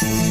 Podcast.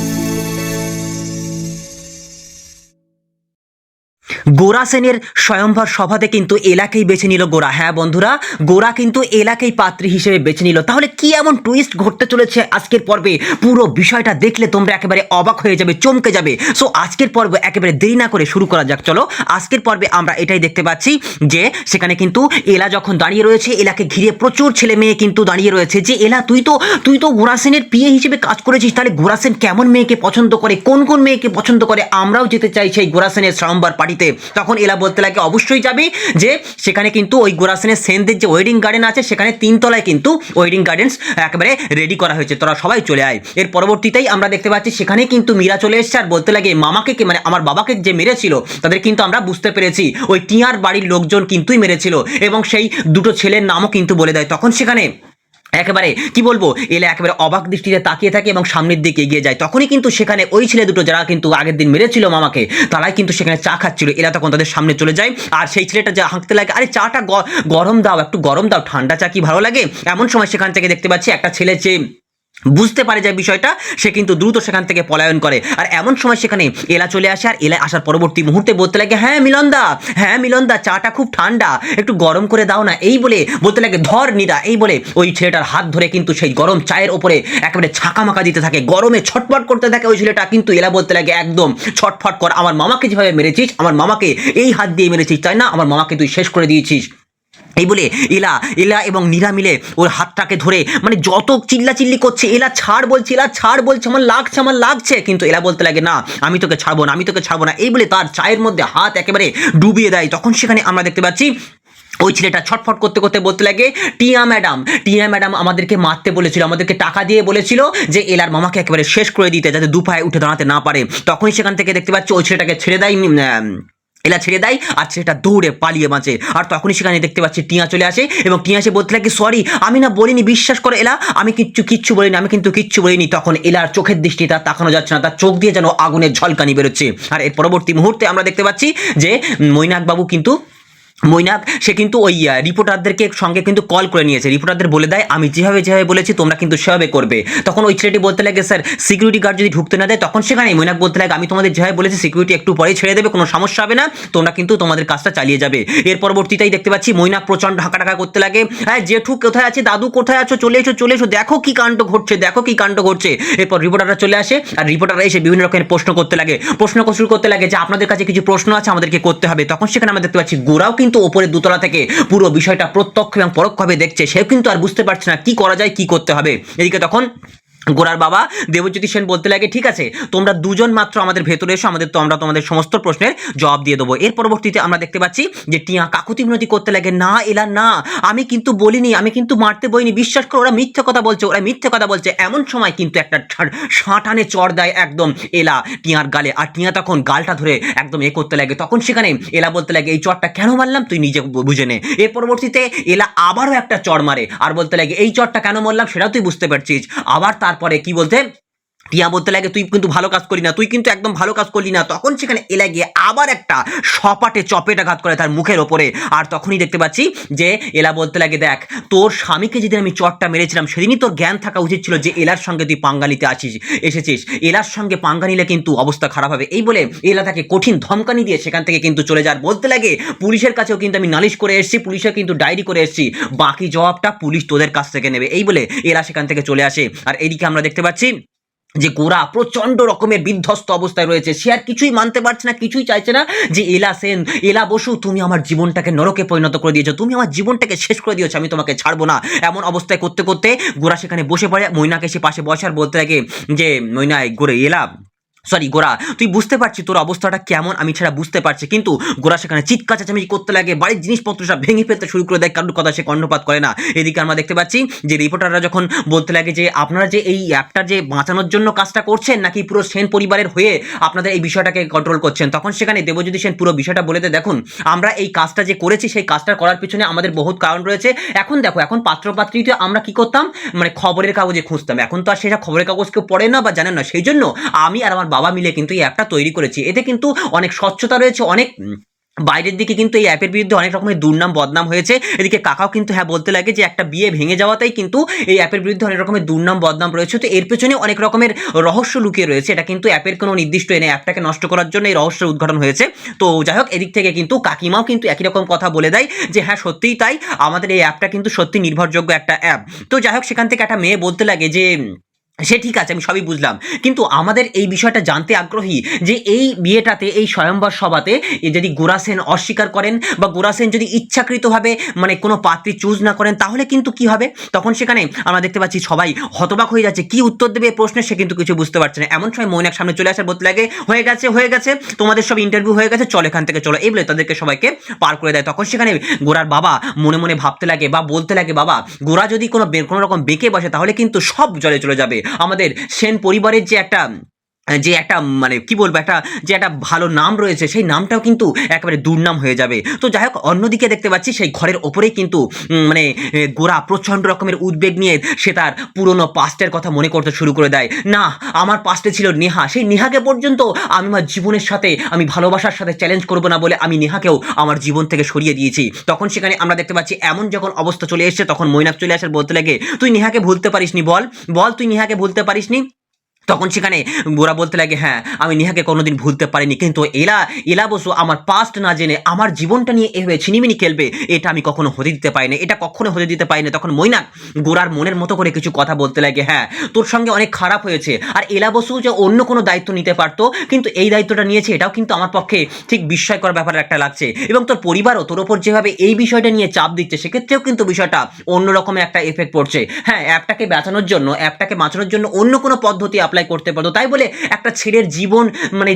গোরা সেনের স্বয়ংবর সভাতে কিন্তু এলাকেই বেছে নিল গোরা। হ্যাঁ বন্ধুরা, গোরা কিন্তু এলাকেই পাত্রী হিসেবে বেছে নিল। তাহলে কি এমন টুইস্ট ঘটতে চলেছে আজকের পর্বে? পুরো বিষয়টা দেখলে তোমরা একেবারে অবাক হয়ে যাবে, চমকে যাবে। সো আজকের পর্ব একেবারে দেরি না করে শুরু করা যাক। চলো, আজকের পর্বে আমরা এটাই দেখতে পাচ্ছি যে, সেখানে কিন্তু এলা যখন দাঁড়িয়ে রয়েছে, এলাকে ঘিরে প্রচুর ছেলে মেয়ে কিন্তু দাঁড়িয়ে রয়েছে যে, এলা, তুই তো তুই তো গোরা সেনের পিএ হিসেবে কাজ করেছিস। তাহলে গোরা সেন কেমন মেয়েকে পছন্দ করে? কোন কোন মেয়েকে পছন্দ করে? আমরাও যেতে চাই সেই গোরা সেনের স্বয়ংবর পার্টিতে। তখন এলা বলতে লাগে অবশ্যই যাবি যে সেখানে কিন্তু ওই গোরা সেনের সেনদের যে ওয়েডিং গার্ডেন আছে, সেখানে তিনতলায় কিন্তু ওয়েডিং গার্ডেন্স একেবারে রেডি করা হয়েছে। তোরা সবাই চলে আয়। এর পরবর্তীতেই আমরা দেখতে পাচ্ছি সেখানে কিন্তু মীরা চলে এসছে আর বলতে লাগে মামাকে কে মানে আমার বাবাকে যে মেরেছিল, তাদের কিন্তু আমরা বুঝতে পেরেছি। ওই টিয়ার বাড়ির লোকজন কিন্তুই মেরেছিল এবং সেই দুটো ছেলের নামও কিন্তু বলে দেয়। তখন সেখানে একেবারে, কি বলব এলে একেবারে অবাক দৃষ্টিতে তাকিয়ে থাকে এবং সামনের দিকে এগিয়ে যায়। তখনই কিন্তু সেখানে ওই ছেলে দুটো যারা কিন্তু আগের দিন মেরেছিল মামাকে, তারাই কিন্তু সেখানে চা খাচ্ছিল। এরা তখন তাদের সামনে চলে যায় আর সেই ছেলেটা যা হাঁকতে লাগে, আরে, চাটা গরম দাও, একটু গরম দাও, ঠান্ডা চা কি ভালো লাগে? এমন সময় সেখান থেকে দেখতে পাচ্ছি একটা ছেলে যে বুঝতে পারে যে বিষয়টা, সে কিন্তু দ্রুত সেখান থেকে পলায়ন করে। আর এমন সময় সেখানে এলা চলে আসে, আর এলা আসার পরবর্তী মুহূর্তে বলতে লাগে হ্যাঁ মিলনদা হ্যাঁ মিলনদা, চাটা খুব ঠান্ডা, একটু গরম করে দাও না। এই বলে বলতে লাগে, ধর নিদা। এই বলে ওই ছেলেটার হাত ধরে কিন্তু সেই গরম চায়ের ওপরে একেবারে ছাকামাকা দিতে থাকে। গরমে ছটফট করতে থাকে ওই ছেলেটা, কিন্তু এলা বলতে লাগে, একদম ছটফট কর। আমার মামাকে যেভাবে মেরেছিস, আমার মামাকে এই হাত দিয়ে মেরেছিস, তাই না? আমার মামাকে তুই শেষ করে দিয়েছিস। এই বলে এলা এলা এবং নীরা মিলে ওর হাতটাকে ধরে মানে যত চিল্লা চিল্লি করছে, এলা ছাড় বলছে, এলা ছাড় বলছে, আমার লাগছে আমার লাগছে। কিন্তু এলা বলতে লাগে, না, আমি তোকে ছাড়বো না, আমি তোকে ছাড়বো না। এই বলে তার চায়ের মধ্যে হাত একেবারে ডুবিয়ে দেয়। তখন সেখানে আমরা দেখতে পাচ্ছি, ওই ছেলেটা ছটফট করতে করতে বলতে লাগে, টিয়া ম্যাডাম টিয়া ম্যাডাম আমাদেরকে মারতে বলেছিল, আমাদেরকে টাকা দিয়ে বলেছিল যে এলার মামাকে একেবারে শেষ করে দিতে, যাতে দু পায়ে উঠে দাঁড়াতে না পারে। তখনই সেখান থেকে দেখতে পাচ্ছি, ওই ছেলেটাকে ছেড়ে দেয় এলা ছেড়ে দেয় আর ছেলেটা দৌড়ে পালিয়ে বাঁচে। আর তখনই সেখানে দেখতে পাচ্ছি টিয়া চলে আসে এবং টিয়া এসে বলতে লাগে সরি আমি না বলিনি, বিশ্বাস করে এলা, আমি কিচ্ছু কিচ্ছু বলিনি, আমি কিন্তু কিচ্ছু বলিনি। তখন এলার চোখের দৃষ্টি তার তাকানো যাচ্ছে না, তার চোখ দিয়ে যেন আগুনের ঝলকানি বেরোচ্ছে। আর এর পরবর্তী মুহূর্তে আমরা দেখতে পাচ্ছি যে মৈনাকবাবু কিন্তু মৈনাক, সে কিন্তু ওই রিপোর্টারদেরকে সঙ্গে কিন্তু কল করে নিয়েছে। রিপোর্টারদের বলে দেয়, আমি যেভাবে যেভাবে বলেছি, তোমরা কিন্তু সেভাবে করবে। তখন ওই ছেলেটি বলতে লাগে, স্যার সিকিউরিটি গার্ড যদি ঢুকতে না দেয়, তখন সেখানে মৈনাক বলতে লাগে, আমি তোমাদের যেভাবে বলেছি সিকিউরিটি একটু পরে ছেড়ে দেবে, কোনো সমস্যা হবে না। তোমরা কিন্তু তোমাদের কাজটা চালিয়ে যাবে। এর পরবর্তীতেই দেখতে পাচ্ছি, মৈনাক প্রচণ্ড ঢাকা ঢাকা করতে লাগে হ্যাঁ জেঠু কোথায় আছে? দাদু কোথায় আছো? চলে এসো চলে এসো। দেখো কি কাণ্ড ঘটছে, দেখো কি কাণ্ড ঘটছে। এরপর রিপোর্টাররা চলে আসে, আর রিপোর্টাররা এসে বিভিন্ন রকমের প্রশ্ন করতে লাগে। প্রশ্ন শুরু করতে লাগে যে, আপনাদের কাছে কিছু প্রশ্ন আছে, আমাদেরকে করতে হবে। তখন সেখানে আমরা দেখতে পাচ্ছি, গোরাও কিন্তু ওপরে দুতলা থেকে পুরো বিষয়টা প্রত্যক্ষ এবং পরোক্ষভাবে দেখছে, সেও কিন্তু আর বুঝতে পারছে না কি করা যায়, কি করতে হবে। এদিকে তখন গোরার বাবা দেবজ্যোতি সেন বলতে লাগে, ঠিক আছে, তোমরা দুজন মাত্র আমাদের ভেতরে এসো, আমাদের তো আমরা তোমাদের সমস্ত প্রশ্নের জবাব দিয়ে দেবো। এর পরবর্তীতে আমরা দেখতে পাচ্ছি যে টিয়া কাকুতি মিনতি করতে লাগে, না, এলা, না, আমি কিন্তু বলিনি, আমি কিন্তু মারতে বইনি, বিশ্বাস করো, ওরা মিথ্যে কথা বলছে, ওরা মিথ্যে কথা বলছে। এমন সময় কিন্তু একটা সাঁটানে চড় দেয় একদম এলা টিয়ার গালে, আর টিয়া তখন গালটা ধরে একদম এ করতে লাগে। তখন সেখানে এলা বলতে লাগে, এই চড়টা কেন মারলাম? তুই নিজে বুঝে নে। এর পরবর্তীতে এলা আবারও একটা চড় মারে, আর বলতে লাগে, এই চড়টা কেন মারলাম? সেটাও তুই বুঝতে পারছিস। আবার তারপরে কি বলতে টিয়া বলতে লাগে তুই কিন্তু ভালো কাজ করি না, তুই কিন্তু একদম ভালো কাজ করলি না। তখন সেখানে এলা গিয়ে আবার একটা সপাটে চপেটাঘাত করে তার মুখের ওপরে। আর তখনই দেখতে পাচ্ছি যে, এলা বলতে লাগে, দেখ, তোর স্বামীকে যেদিন আমি চটটা মেরেছিলাম, সেদিনই তোর জ্ঞান থাকা উচিত ছিল যে, এলার সঙ্গে তুই পাঙ্গানিতে আসিস, এসেছিস। এলার সঙ্গে পাঙ্গা নিলে কিন্তু অবস্থা খারাপ হবে। এই বলে এলা তাকে কঠিন ধমকানি দিয়ে সেখান থেকে কিন্তু চলে যাওয়ার বলতে লাগে, পুলিশের কাছেও কিন্তু আমি নালিশ করে এসেছি পুলিশে কিন্তু ডায়েরি করে এসেছি। বাকি জবাবটা পুলিশ তোদের কাছ থেকে নেবে। এই বলে এলা সেখান থেকে চলে আসে। আর এদিকে আমরা দেখতে পাচ্ছি যে গোরা প্রচণ্ড রকমের বিধ্বস্ত অবস্থায় রয়েছে, সে আর কিছুই মানতে পারছে না, কিছুই চাইছে না যে, এলা সেন, এলা বসু, তুমি আমার জীবনটাকে নরকে পরিণত করে দিয়েছ, তুমি আমার জীবনটাকে শেষ করে দিয়েছ, আমি তোমাকে ছাড়বো না। এমন অবস্থায় করতে করতে গোরা সেখানে বসে পড়ে, মৈনাকে সে পাশে বসার বলতে থাকে যে, মৈনায়, গোরে, এলা সরি গোরা, তুই বুঝতে পারছি তোর অবস্থাটা কেমন, আমি ছাড়া বুঝতে পারছি। কিন্তু গোরা সেখানে চিৎকার, চেঁচামেচি করতে লাগে, বাড়ির জিনিসপত্র সব ভেঙে ফেলতে শুরু করে দেয়, কারোর কথা সে কর্ণপাত করে না। এদিকে আমরা দেখতে পাচ্ছি যে রিপোর্টাররা যখন বলতে লাগে যে, আপনারা যে এই অ্যাপটা যে বাঁচানোর জন্য কাজটা করছেন, নাকি পুরো সেন পরিবারের হয়ে আপনাদের এই বিষয়টাকে কন্ট্রোল করছেন? তখন সেখানে দেবজ্যোতি সেন পুরো বিষয়টা বলে দেয়, দেখুন, আমরা এই কাজটা যে করেছি, সেই কাজটা করার পিছনে আমাদের বহুত কারণ রয়েছে। এখন দেখো, এখন পাত্রপাত্রীতে আমরা কি করতাম? মানে খবরের কাগজে খুঁজতাম। এখন তো আর সেটা খবরের কাগজ কেউ পড়ে না বা জানেন না। সেই জন্য আমি আর আমার বাবা মিলে কিন্তু এই অ্যাপটা তৈরি করেছি। এতে কিন্তু অনেক স্বচ্ছতা রয়েছে, অনেক বাইরের দিকে কিন্তু এই অ্যাপের বিরুদ্ধে অনেক রকমের দুর্নাম, বদনাম হয়েছে। এদিকে কাকাও কিন্তু হ্যাঁ বলতে লাগে যে একটা বিয়ে ভেঙে যাওয়াতেই কিন্তু এই অ্যাপের বিরুদ্ধে অনেক রকমের দুর্নাম, বদনাম রয়েছে। তো এর পেছনে অনেক রকমের রহস্য লুকিয়ে রয়েছে। এটা কিন্তু অ্যাপের কোনো নির্দিষ্ট এনে অ্যাপটাকে নষ্ট করার জন্য এই রহস্যের উদ্ঘাটন হয়েছে। তো যাই হোক, এদিক থেকে কিন্তু কাকিমাও কিন্তু একই রকম কথা বলে দেয় যে হ্যাঁ সত্যিই তাই। আমাদের এই অ্যাপটা কিন্তু সত্যি নির্ভরযোগ্য একটা অ্যাপ। তো যাই হোক, সেখান থেকে একটা মেয়ে বলতে লাগে যে সে ঠিক আছে, আমি সবই বুঝলাম। কিন্তু আমাদের এই বিষয়টা জানতে আগ্রহী যে এই বিয়েটাতে, এই স্বয়ম্বর সভাতে যদি গোরা সেন অস্বীকার করেন বা গোরা সেন যদি ইচ্ছাকৃতভাবে মানে কোনো পাত্রী চুজ না করেন, তাহলে কিন্তু কি হবে? তখন সেখানে আমরা দেখতে পাচ্ছি সবাই হতবাক হয়ে যাচ্ছে। কি উত্তর দেবে প্রশ্নে সে কিন্তু কিছু বুঝতে পারছে না। এমন সময় মৈনাক সামনে চলে আসার বলতে লাগে, হয়ে গেছে হয়ে গেছে, তোমাদের সব ইন্টারভিউ হয়ে গেছে, চলো এখান থেকে চলো। এই বলে তাদেরকে সবাইকে পার করে দেয়। তখন সেখানে গোরার বাবা মনে মনে ভাবতে লাগে বা বলতে লাগে, বাবা, গোরা যদি কোনো কোনো রকম বেঁকে বসে, তাহলে কিন্তু সব জলে চলে যাবে। আমাদের সেন পরিবারের যে একটা যে একটা মানে কি বলব, একটা, যে একটা ভালো নাম রয়েছে, সেই নামটাও কিন্তু একেবারে দুর্নাম হয়ে যাবে। তো যাই হোক, অন্যদিকে দেখতে পাচ্ছি, সেই ঘরের ওপরেই কিন্তু মানে গোরা প্রচণ্ড রকমের উদ্বেগ নিয়ে সে তার পুরনো পাস্টের কথা মনে করতে শুরু করে দেয়। না, আমার পাস্টে ছিল নেহা। সেই নেহাকে পর্যন্ত আমি আমার জীবনের সাথে, আমি ভালোবাসার সাথে চ্যালেঞ্জ করব না বলে আমি নেহাকেও আমার জীবন থেকে সরিয়ে দিয়েছি। তখন সেখানে আমরা দেখতে পাচ্ছি, এমন যখন অবস্থা চলে এসেছে, তখন মৈনাক চলে আসার বলতে লাগে তুই নেহাকে ভুলতে পারিসনি, বল। বল, তুই নেহাকে ভুলতে পারিসনি। তখন সেখানে গোরা বলতে লাগে হ্যাঁ আমি নেহাকে কোনোদিন ভুলতে পারিনি। কিন্তু এলা এলা বসু, আমার পাস্ট না জেনে আমার জীবনটা নিয়ে এভাবে ছিনিমিনি খেলবে, এটা আমি কখনো হতে দিতে পারি না এটা কখনো হতে দিতে পারি না তখন মৈনাক গোরার মনের মতো করে কিছু কথা বলতে লাগে হ্যাঁ তোর সঙ্গে অনেক খারাপ হয়েছে। আর এলা বসু যে অন্য কোনো দায়িত্ব নিতে পারতো, কিন্তু এই দায়িত্বটা নিয়েছে, এটাও কিন্তু আমার পক্ষে ঠিক বিস্ময়কর ব্যাপার একটা লাগছে। এবং তোর পরিবারও তোর ওপর যেভাবে এই বিষয়টা নিয়ে চাপ দিচ্ছে, সেক্ষেত্রেও কিন্তু বিষয়টা অন্য রকমের একটা এফেক্ট পড়ছে। হ্যাঁ অ্যাপটাকে বাঁচানোর জন্য, অ্যাপটাকে বাঁচানোর জন্য অন্য কোনো পদ্ধতি অ্যাপ্লাই করতে পারতো তাই বলে একটা ছেলের জীবন মানে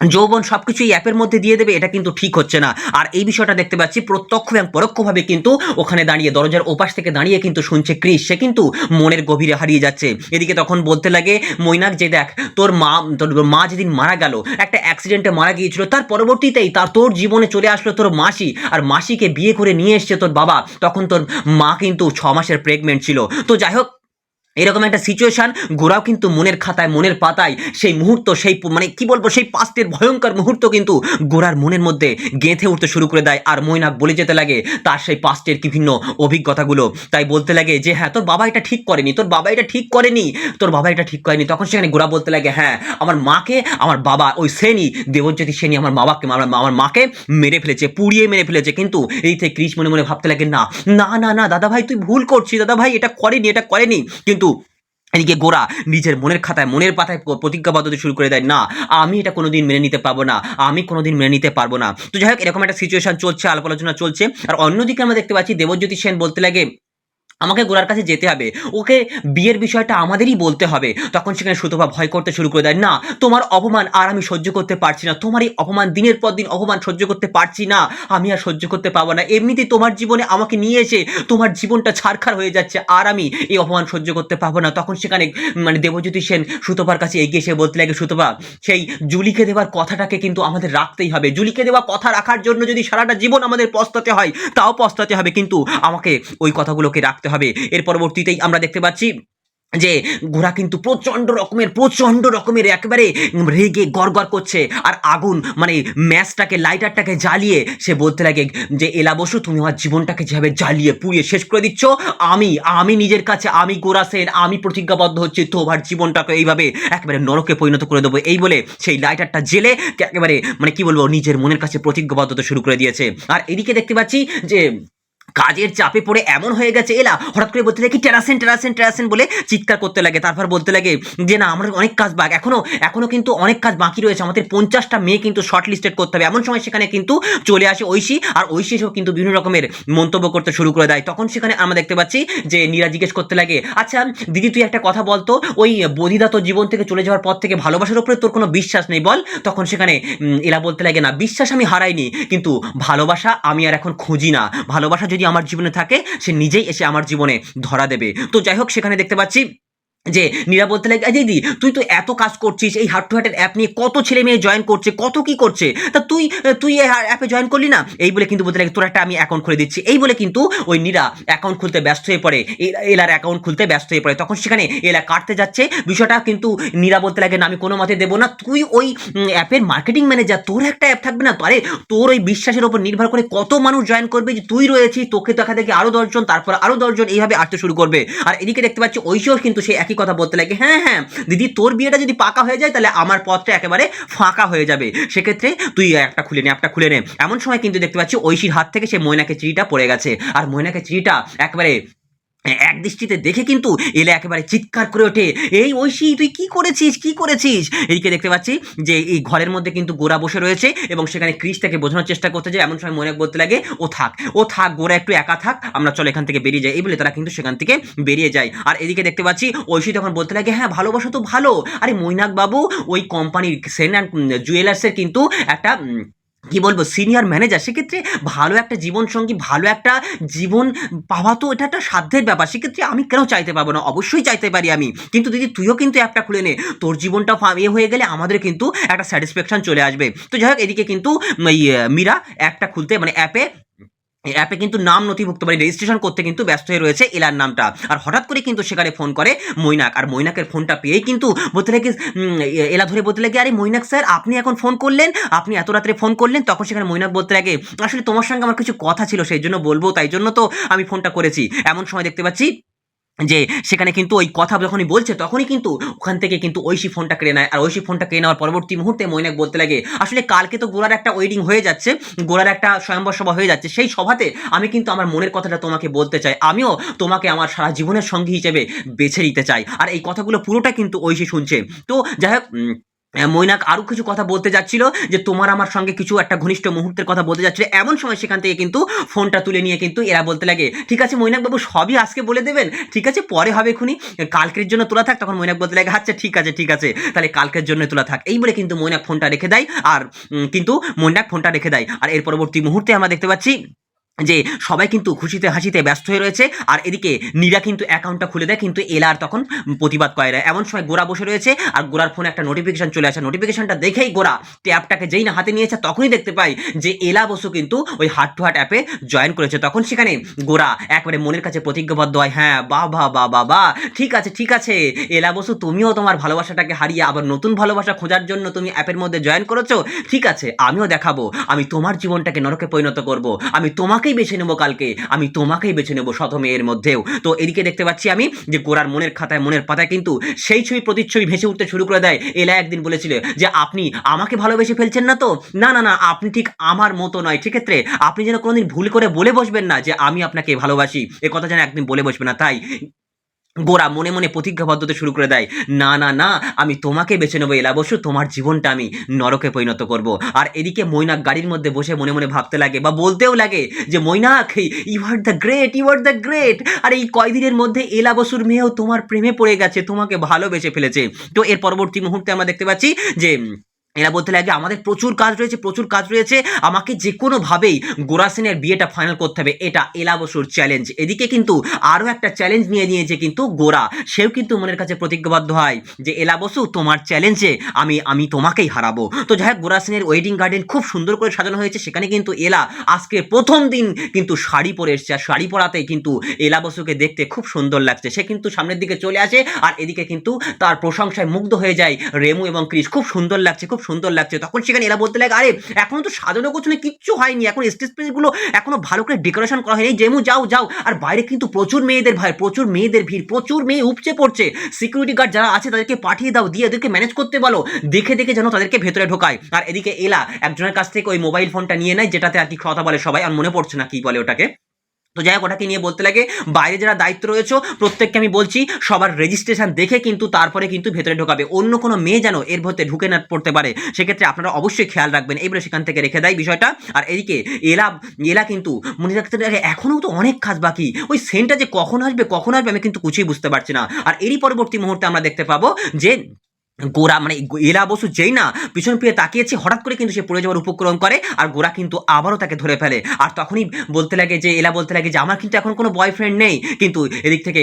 যৌবন সবকিছু এই অ্যাপের মধ্যে দিয়ে দেবে, এটা কিন্তু ঠিক হচ্ছে না। আর এই বিষয়টা দেখতে পাচ্ছি, প্রত্যক্ষ এবং পরোক্ষভাবে কিন্তু ওখানে দাঁড়িয়ে, দরজার ওপাশ থেকে দাঁড়িয়ে কিন্তু শুনছে ক্রিস। সে কিন্তু মনের গভীরে হারিয়ে যাচ্ছে। এদিকে তখন বলতে লাগে, মৈনাক, যে দেখ, তোর মা তোর মা যেদিন মারা গেল, একটা অ্যাক্সিডেন্টে মারা গিয়েছিল, তার পরবর্তীতেই তার, তোর জীবনে চলে আসলো তোর মাসি। আর মাসিকে বিয়ে করে নিয়ে এসছে তোর বাবা। তখন তোর মা কিন্তু ছ মাসের প্রেগনেন্ট ছিল। তো যাই হোক এরকম একটা সিচুয়েশন গোরাও কিন্তু মনের খাতায়, মনের পাতায় সেই মুহূর্ত, সেই মানে কি বলব, সেই পাস্টের ভয়ঙ্কর মুহূর্ত কিন্তু গোরার মনের মধ্যে গেঁথে উঠতে শুরু করে দেয়। আর মৈনাক বলে যেতে লাগে, তার সেই পাস্টের বিভিন্ন অভিজ্ঞতাগুলো। তাই বলতে লাগে যে হ্যাঁ তোর বাবা এটা ঠিক করেনি, তোর বাবা এটা ঠিক করেনি। তোর বাবা এটা ঠিক করেনি। তখন সেখানে গোরা বলতে লাগে হ্যাঁ আমার মাকে, আমার বাবা, ওই সেনি, দেবজ্যোতি সেনি আমার বাবাকে, আমার মাকে মেরে ফেলেছে, পুড়িয়ে মেরে ফেলেছে। কিন্তু এই থেকে ক্রিস মনে মনে ভাবতে লাগে, না না না না দাদা ভাই তুই ভুল করছিস। দাদা ভাই এটা করেনি এটা করেনি। কিন্তু এদিকে গোরা নিজের মনের খাতায়, মনের পাতায় প্রতিজ্ঞাবদ্ধ শুরু করে দেয়, না, আমি এটা কোনোদিন মেনে নিতে পারব না, আমি কোনোদিন মেনে নিতে পারব না। তো যাই হোক, এরকম একটা সিচুয়েশন চলছে আলাপ আলোচনা চলছে। আর অন্যদিকে আমরা দেখতে পাচ্ছি, দেবজ্যোতি সেন বলতে লাগে আমাকে গোরার কাছে যেতে হবে। ওকে বিয়ের বিষয়টা আমাদেরই বলতে হবে। তখন সেখানে সুতপা ভয় করতে শুরু করে দেয়, না, তোমার অপমান আর আমি সহ্য করতে পারছি না। তোমার এই অপমান, দিনের পর দিন অপমান সহ্য করতে পারছি না। আমি আর সহ্য করতে পারব না। এমনিতেই তোমার জীবনে আমাকে নিয়ে এসে তোমার জীবনটা ছাড়খার হয়ে যাচ্ছে আর আমি এই অপমান সহ্য করতে পারব না। তখন সেখানে মানে দেবজ্যোতি সেন সুতপার কাছে এগিয়ে এসে বলতে লাগে, সুতপা, সেই জুলিকে দেওয়ার কথাটাকে কিন্তু আমাদের রাখতেই হবে। জুলিকে দেওয়া কথা রাখার জন্য যদি সারাটা জীবন আমাদের পস্তাতে হয়, তাও পস্তাতে হবে। কিন্তু আমাকে ওই কথাগুলোকে রাখতে হবে। এর পরবর্তীতেই আমরা দেখতে পাচ্ছি যে ঘোড়া কিন্তু প্রচণ্ড রকমের প্রচণ্ড রকমের একেবারে রেগে গড় করছে। আর আগুন মানে ম্যাচটাকে, লাইটারটাকে জ্বালিয়ে সে বলতে লাগে যে, এলা বসু, তুমি আমার জীবনটাকে যেভাবে জ্বালিয়ে পুড়িয়ে শেষ করে দিচ্ছ, আমি আমি নিজের কাছে, আমি গোরা সেন, আমি প্রতিজ্ঞাবদ্ধ হচ্ছি, তোমার জীবনটাকে এইভাবে একেবারে নরকে পরিণত করে দেবো। এই বলে সেই লাইটারটা জেলে একেবারে মানে কি বলব, নিজের মনের কাছে প্রতিজ্ঞাবদ্ধতা শুরু করে দিয়েছে। আর এদিকে দেখতে পাচ্ছি যে কাজের চাপে পড়ে এমন হয়ে গেছে, এলা, হঠাৎ করে বলতে লাগে, টেরাসেন টেরাসেন টেরাসেন বলে চিৎকার করতে লাগে, তারপর বলতে লাগে যে, না, আমার অনেক কাজ বাক, এখনও এখনও কিন্তু অনেক কাজ বাকি রয়েছে, আমাদের পঞ্চাশটা মেয়ে কিন্তু শর্ট লিস্টেড করতে হবে। এমন সময় সেখানে কিন্তু চলে আসে ঐশী, আর ঐশী এসেও কিন্তু বিভিন্ন রকমের মন্তব্য করতে শুরু করে দেয়। তখন সেখানে আমরা দেখতে পাচ্ছি যে, নীরা জিজ্ঞেস করতে লাগে আচ্ছা দিদি, তুই একটা কথা বলতো ওই বদিদা তোর জীবন থেকে চলে যাওয়ার পর থেকে ভালোবাসার উপরে তোর কোনো বিশ্বাস নেই, বল? তখন সেখানে এলা বলতে লাগে, না, বিশ্বাস আমি হারাইনি, কিন্তু ভালোবাসা আমি আর এখন খুঁজি না। ভালোবাসা যদি আমার জীবনে থাকে, সে নিজেই এসে আমার জীবনে ধরা দেবে। তো যাই হোক, সেখানে দেখতে পাচ্ছি যে নীরা বলতে লাগে, "এই দিদি, তুই তো এত কাজ করছিস, এই হার্ট টু হার্টের অ্যাপ নিয়ে কত ছেলে মেয়ে জয়েন করছে, কত কি করছে? তা তুই তুই এই অ্যাপে জয়েন করলি না? এই বলে কিন্তু বলতে লাগে, তোর একটা আমি অ্যাকাউন্ট খুলে দিচ্ছি। এই বলে কিন্তু ওই নীরা অ্যাকাউন্ট খুলতে ব্যস্ত হয়ে পড়ে। এলার অ্যাকাউন্ট খুলতে ব্যস্ত হয়ে পড়ে। তখন সেখানে এলা কাটতে যাচ্ছে। বিষয়টা কিন্তু নীরা বলতে লাগে, না, আমি কোনো মতে দেবো না। তুই ওই অ্যাপের মার্কেটিং ম্যানেজার তোর একটা অ্যাপ থাকবে না? আরে, তোর ওই বিশ্বাসের ওপর নির্ভর করে কত মানুষ জয়েন করবে যে তুই রয়েছিস, তোকে দেখা দেখে আরও দশজন, তারপর আরও দশজন এইভাবে আসতে শুরু করবে। আর এদিকে দেখতে পাচ্ছি ঐশীও কিন্তু সেই একই কথা বলতে লাগে? হ্যাঁ হ্যাঁ দিদি, তোর বিয়েটা যদি পাকা হয়ে যায়, তাহলে আমার পথটা একেবারে ফাঁকা হয়ে যাবে। সেক্ষেত্রে তুই একটা খুলে নে, একটা খুলে নে। এমন সময় কিন্তু দেখতে পাচ্ছি ঐশীর হাত থেকে সে ময়নাকে চিঠিটা পড়ে গেছে। আর ময়নাকে চিঠিটা একেবারে এক দৃষ্টিতে দেখে কিন্তু এলে একেবারে চিৎকার করে ওঠে। এই ঐশী, তুই কি করেছিস? কি করেছিস? এদিকে দেখতে পাচ্ছি যে এই ঘরের মধ্যে কিন্তু গোরা বসে রয়েছে এবং সেখানে ক্রিস তাকে বোঝানোর চেষ্টা করতে যায় এমন সময় মনে বলতে লাগে, ও থাক ও থাক, গোরা একটু একা থাক, আমরা চলো এখান থেকে বেরিয়ে যাই। এই বলে তারা কিন্তু সেখান থেকে বেরিয়ে যায়। আর এদিকে দেখতে পাচ্ছি ঐশী তখন বলতে লাগে হ্যাঁ ভালোবাসা তো ভালো। আরে মৈনাক বাবু, ওই কোম্পানির সেন অ্যান্ড জুয়েলার্সের কিন্তু একটা কি বলব সিনিয়র ম্যানেজার সেক্ষেত্রে ভালো একটা জীবন সঙ্গী ভালো একটা জীবন পাওয়া তো এটা একটা সাধ্যের ব্যাপার। সেক্ষেত্রে আমি কেন চাইতে পারব না? অবশ্যই চাইতে পারি আমি। কিন্তু দিদি, তুইও কিন্তু অ্যাপটা খুলে নে। তোর জীবনটা ইয়ে হয়ে গেলে আমাদের কিন্তু একটা স্যাটিসফ্যাকশান চলে আসবে। তো যাই হোক, এদিকে কিন্তু মীরা অ্যাপটা খুলতে মানে অ্যাপে অ্যাপে কিন্তু নাম নথিভুক্ত মানে রেজিস্ট্রেশন করতে কিন্তু ব্যস্ত হয়ে রয়েছে এলার নামটা। আর হঠাৎ করে কিন্তু সেখানে ফোন করে মৈনাক। আর মৈনাকের ফোনটা পেয়েই কিন্তু বলতে লাগে এলা ধরে বলতে লাগে, আরে মৈনাক স্যার, আপনি এখন ফোন করলেন? আপনি এত রাত্রে ফোন করলেন? তখন সেখানে মৈনাক বলতে লাগে, আসলে তোমার সঙ্গে আমার কিছু কথা ছিল, সেই জন্য বলব, তাই জন্য তো আমি ফোনটা করেছি। এমন সময় দেখতে পাচ্ছি যে সেখানে কিন্তু ওই কথা যখনই বলছে, তখনই কিন্তু ওখান থেকে কিন্তু ঐশী ফোনটা কেড়ে নেয়। আর ঐশী ফোনটা কেড়ে নেওয়ার পরবর্তী মুহূর্তে মৈনাক বলতে লাগে, আসলে কালকে তো গোড়ার একটা ওয়েডিং হয়ে যাচ্ছে গোড়ার একটা স্বয়ম্বর সভা হয়ে যাচ্ছে। সেই সভাতে আমি কিন্তু আমার মনের কথাটা তোমাকে বলতে চাই। আমিও তোমাকে আমার সারা জীবনের সঙ্গী হিসেবে বেছে নিতে চাই। আর এই কথাগুলো পুরোটা কিন্তু ঐশী শুনছে। তো যাই হোক মৈনাক আরও কিছু কথা বলতে যাচ্ছিল যে তোমার আমার সঙ্গে কিছু একটা ঘনিষ্ঠ মুহূর্তের কথা বলতে যাচ্ছিল। এমন সময় সেখান থেকে কিন্তু ফোনটা তুলে নিয়ে কিন্তু এরা বলতে লাগে, ঠিক আছে মৈনাক বাবু, সবই আজকে বলে দেবেন? ঠিক আছে, পরে হবে খুনি কালকের জন্য তোলা থাক। তখন মৈনাক বলতে লাগে আচ্ছা ঠিক আছে ঠিক আছে। তাহলে কালকের জন্য তোলা থাক। এই বলে কিন্তু মৈনাক ফোনটা রেখে দেয়, আর কিন্তু মৈনাক ফোনটা রেখে দেয়। আর এর পরবর্তী মুহূর্তে আমরা দেখতে পাচ্ছি যে সবাই কিন্তু খুশিতে হাসিতে ব্যস্ত হয়ে রয়েছে। আর এদিকে নীরা কিন্তু অ্যাকাউন্টটা খুলে দেয়, কিন্তু এলার তখন প্রতিবাদ করে। না এমন সময় গোরা বসে রয়েছে আর গোরার ফোনে একটা নোটিফিকেশন চলে আসে। নোটিফিকেশনটা দেখেই গোরা ট্যাপটাকে যেই না হাতে নিয়েছে, তখনই দেখতে পাই যে এলা বসু কিন্তু ওই হার্ট টু হার্ট অ্যাপে জয়েন করেছে। তখন সেখানে গোরা একবারে মনের কাছে প্রতিজ্ঞাবদ্ধ হয় হ্যাঁ বা বা বা বা বা ঠিক আছে ঠিক আছে, এলা বসু তুমিও তোমার ভালোবাসাটাকে হারিয়ে আবার নতুন ভালোবাসা খোঁজার জন্য তুমি অ্যাপের মধ্যে জয়েন করেছ? ঠিক আছে, আমিও দেখাবো। আমি তোমার জীবনটাকে নরকে পরিণত করব। আমি তোমাকেই বেছে নেব কালকে। আমি তোমাকেই বেছে নেব শত মেয়ের মধ্যেও। তো এদিকে দেখতে পাচ্ছি আমি যে গোড়ার মনের খাতায়, মনের পাতায় কিন্তু সেই ছবি প্রতিচ্ছবি ভেসে উঠতে শুরু করে দেয়। এলা একদিন বলেছিল যে, আপনি আমাকে ভালোবেসে ফেলছেন না তো? না না না, আপনি ঠিক আমার মতো নয়। সেক্ষেত্রে আপনি যেন কোনোদিন ভুল করে বলে বসবেন না যে, আমি আপনাকে ভালোবাসি। এ কথা যেন একদিন বলে বসবে না। তাই গোরা মনে মনে প্রতিজ্ঞাবদ্ধতা শুরু করে দেয়, না না না, আমি তোমাকে বেছে নেব, এলা বসু, তোমার জীবনটা আমি নরকে পরিণত করব। আর এদিকে মৈনাক গাড়ির মধ্যে বসে মনে মনে ভাবতে লাগে বা বলতেও লাগে যে, Mainak you are the great you are the great আর এই কয়দিনের মধ্যে এলা বসুর মেয়েও তোমার প্রেমে পড়ে গেছে, তোমাকে ভালোবেসে ফেলেছে। তো এর পরবর্তী মুহূর্তে আমরা দেখতে পাচ্ছি যে এরা বলতে লাগে, আমাদের প্রচুর কাজ রয়েছে, প্রচুর কাজ রয়েছে। আমাকে যে কোনোভাবেই গোরা সেনের বিয়েটা ফাইনাল করতে হবে, এটা এলা বসুর চ্যালেঞ্জ এদিকে কিন্তু আরও একটা চ্যালেঞ্জ নিয়ে নিয়েছে কিন্তু গোরা। সেও কিন্তু মনের কাছে প্রতিজ্ঞাবদ্ধ হয় যে এলা বসু তোমার চ্যালেঞ্জে আমি আমি তোমাকেই হারাবো। তো যাই হোক গোরা সেনের ওয়েডিং গার্ডেন খুব সুন্দর করে সাজানো হয়েছে। সেখানে কিন্তু এলা আজকে প্রথম দিন কিন্তু শাড়ি পরে এসছে। আর শাড়ি পরাতে কিন্তু এলা বসুকে দেখতে খুব সুন্দর লাগছে। সে কিন্তু সামনের দিকে চলে আসে, আর এদিকে কিন্তু তার প্রশংসায় মুগ্ধ হয়ে যায় রেমু এবং ক্রিস। খুব সুন্দর লাগছে, খুব সুন্দর লাগছে। তখন সেখানে এরা বলতে লাগে, আরে, এখনও তো সাজানো গোছানো কিচ্ছু হয়নি। এখন স্টেজ প্লেসগুলো এখনও ভালো করে ডেকোরেশন করা হয়নি। জেমু, যাও যাও। আর বাইরে কিন্তু প্রচুর মেয়েদের ভাই, প্রচুর মেয়েদের ভিড়, প্রচুর মেয়ে উপচে পড়ছে। সিকিউরিটি গার্ড যারা আছে, তাদেরকে পাঠিয়ে দাও। দিয়ে এদেরকে ম্যানেজ করতে বলো। দেখে দেখে যেন তাদেরকে ভেতরে ঢোকায়। আর এদিকে এলা একজনের কাছ থেকে ওই মোবাইল ফোনটা নিয়ে নেয়, যেটাতে আর কি কথা বলে সবাই। আর মনে পড়ছে না কি বলে ওটাকে। তো যাই হোক, ওটাকে নিয়ে বলতে লাগে, বাইরে যারা দায়িত্ব রয়েছে, প্রত্যেককে আমি বলছি, সবার রেজিস্ট্রেশন দেখে কিন্তু তারপরে কিন্তু ভেতরে ঢোকাবে। অন্য কোনো মেয়ে যেন এর ভেতরে ঢুকে না পড়তে পারে, সেক্ষেত্রে আপনারা অবশ্যই খেয়াল রাখবেন। এইবারে সেখান থেকে রেখে দেয় বিষয়টা। আর এদিকে এলা এলা কিন্তু মনে রাখতে এখনও তো অনেক কাজ বাকি। ওই সেন্টটা যে কখন আসবে কখন আসবে আমি কিন্তু কিছুই বুঝতে পারছি না। আর এরই পরবর্তী মুহূর্তে আমরা দেখতে পাবো যে গোরা মানে এলা বসু যেই না, পিছন ফিরে তাকিয়েছে, হঠাৎ করে কিন্তু সে পড়ে যাওয়ার উপক্রম করে আর গোরা কিন্তু আবারও তাকে ধরে ফেলে। আর তখনই বলতে লাগে যে, এলা বলতে লাগে যে, আমার কিন্তু এখন কোনো বয়ফ্রেন্ড নেই। কিন্তু এদিক থেকে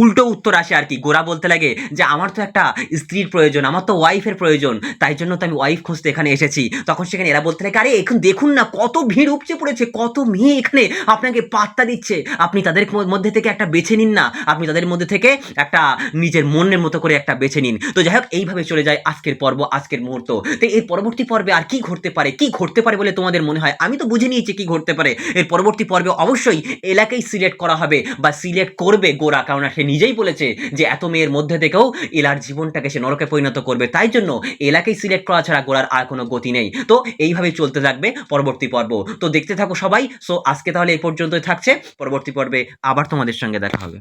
উল্টো উত্তর আসে আর কি। গোরা বলতে লাগে যে, আমার তো একটা স্ত্রীর প্রয়োজন, আমার তো ওয়াইফের প্রয়োজন, তাই জন্য তো আমি ওয়াইফ খুঁজতে এখানে এসেছি। তখন সেখানে এরা বলতে লাগে, আরে, এখন দেখুন না, কত ভিড় উপচে পড়েছে, কত মেয়ে এখানে আপনাকে পাত্তা দিচ্ছে। আপনি তাদের মধ্যে থেকে একটা বেছে নিন না, আপনি তাদের মধ্যে থেকে একটা নিজের মনের মতো করে একটা বেছে নিন। তো যাই হোক, এইভাবে চলে যায় আজকের পর্ব, আজকের মুহূর্ত? তো এর পরবর্তী পর্বে আর কি ঘটতে পারে, কি ঘটতে পারে বলে তোমাদের মনে হয়? আমি তো বুঝে নিয়েছি কি ঘটতে পারে। এর পরবর্তী পর্বে অবশ্যই এলাকেই সিলেক্ট করা হবে বা সিলেক্ট করবে গোরা কারণ সে নিজেই বলেছে যে এত মেয়ের মধ্যে থেকেও এলার জীবনটাকে সে নরকে পরিণত করবে। তাই জন্য এলাকেই সিলেক্ট করা ছাড়া গোরার আর কোনো গতি নেই। তো এইভাবে চলতে থাকবে পরবর্তী পর্ব। তো দেখতে থাকো সবাই। সো আজকে তাহলে এই পর্যন্তই থাকছে। পরবর্তী পর্বে আবার তোমাদের সঙ্গে দেখা হবে।